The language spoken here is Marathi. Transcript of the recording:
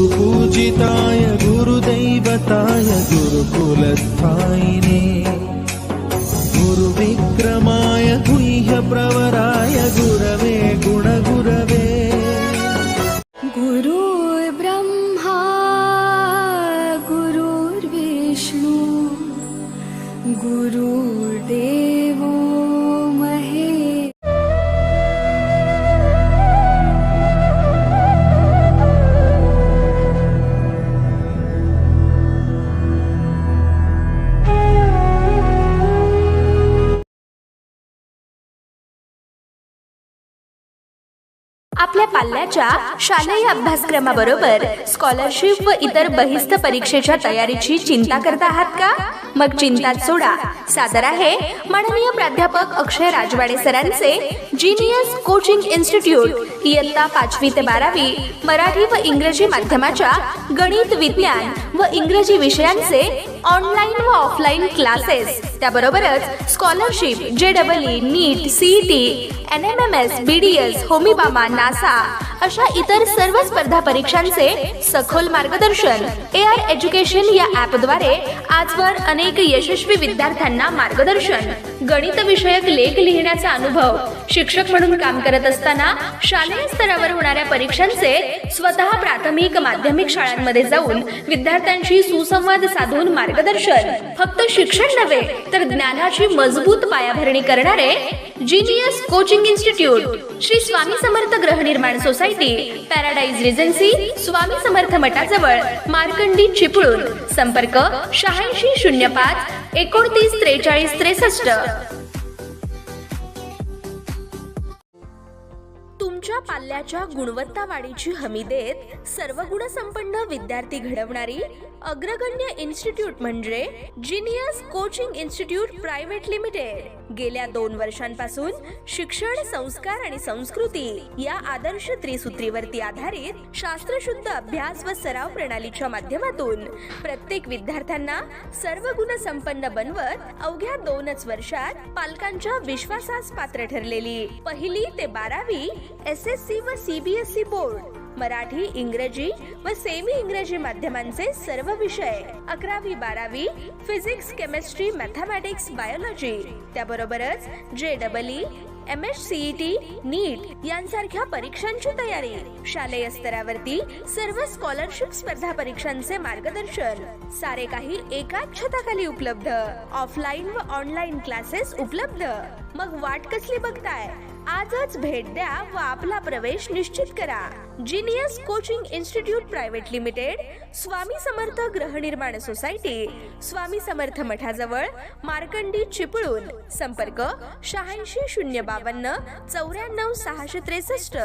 गुरुपूजिताय गुरुदैवताय गुरुकुलस्थायिने गुरुविक्रमाय गुह्यप्रवराय गुरवे गुणगुरवे गुरुर्ब्रह्मा गुरुर्विष्णू गुरुर्देवो आपल्या पाल्याच्या शालेय अभ्यासक्रमाबरोबर स्कॉलरशिप व इतर बहिस्त परीक्षेच्या तयारीची चिंता करता आहात का? मग चिंता सोडा. सादर आहे माननीय प्राध्यापक अक्षय राजवाडे सरांचे जीनियस कोचिंग इन्स्टिट्यूट इयत्ता पाचवी ते बारावी मराठी व इंग्रजी माध्यमाच्या गणित विज्ञान व इंग्रजी विषयांचे ऑनलाईन व ऑफलाईन क्लासेस त्याबरोबरच scholarship J double E NEET CET N M M S B D S होमीबामा NASA अशा इतर सर्व स्पर्धा परीक्षांचे सखोल मार्गदर्शन ए आय एज्युकेशन या ॲपद्वारे आजवर अनेक यशस्वी विद्यार्थ्यांना मार्गदर्शन. गणित विषयक लेख लिहिण्याचा अनुभव शिक्षक म्हणून काम करत असताना शालेय स्तरावर होणाऱ्या परीक्षांचे स्वतः प्राथमिक माध्यमिक शाळांमध्ये जाऊन विद्यार्थ्यांशी सुसंवाद साधून मार्गदर्शन. फक्त शिक्षण नव्हे तर ज्ञानाची मजबूत पायाभरणी करणारे GGS coaching institute Shri Swami Samarth गृहनिर्माण society paradise regency Swami Samarth मठाजवळ Markandi Chiplun. संपर्क शहाऐंशी शून्य पाच एकोणतीस त्रेचाळीस त्रेसष्ट. तुमच्या पाल्याच्या गुणवत्ता वाढीची हमी देत सर्व गुणसंपन्न विद्यार्थी घडवणारी अग्रगण्य इन्स्टिट्यूट म्हणजे genius coaching institute private limited. गेल्या दोन वर्षांपासून शिक्षण संस्कार आणि संस्कृती या आदर्श त्रिसूत्रीवरती आधारित शास्त्रशुद्ध अभ्यास व सराव प्रणालीच्या माध्यमातून प्रत्येक विद्यार्थ्यांना सर्व गुणसंपन्न बनवत अवघ्या दोनच वर्षात पालकांच्या विश्वासास पात्र ठरलेली पहिली ते बारावी एस एस सी व C B S C board Marathi इंग्रजी व सेमी इंग्रजी माध्यमांचे सर्व विषय. अकरावी बारावी फिजिक्स केमिस्ट्री मॅथमॅटिक्स बायोलॉजी त्याबरोबरच J double E M S CET NEET यांसारख्या परीक्षांची तयारी. शालेय स्तरावरती सर्व स्कॉलरशिप स्पर्धा परीक्षांचे मार्गदर्शन. सारे काही एकाच छताखाली उपलब्ध. ऑफलाईन व ऑनलाईन क्लासेस उपलब्ध. मग वाट कसली बघताय? आजच भेट द्या व आपला प्रवेश निश्चित करा. Genius coaching institute private limited Swami Samarth गृहनिर्माण सोसायटी स्वामी समर्थ मठाजवळ मार्कंडी चिपळूण संपर्क शहाऐंशी शून्य बावन्न चौऱ्याण्णव सहाशे त्रेसष्ट.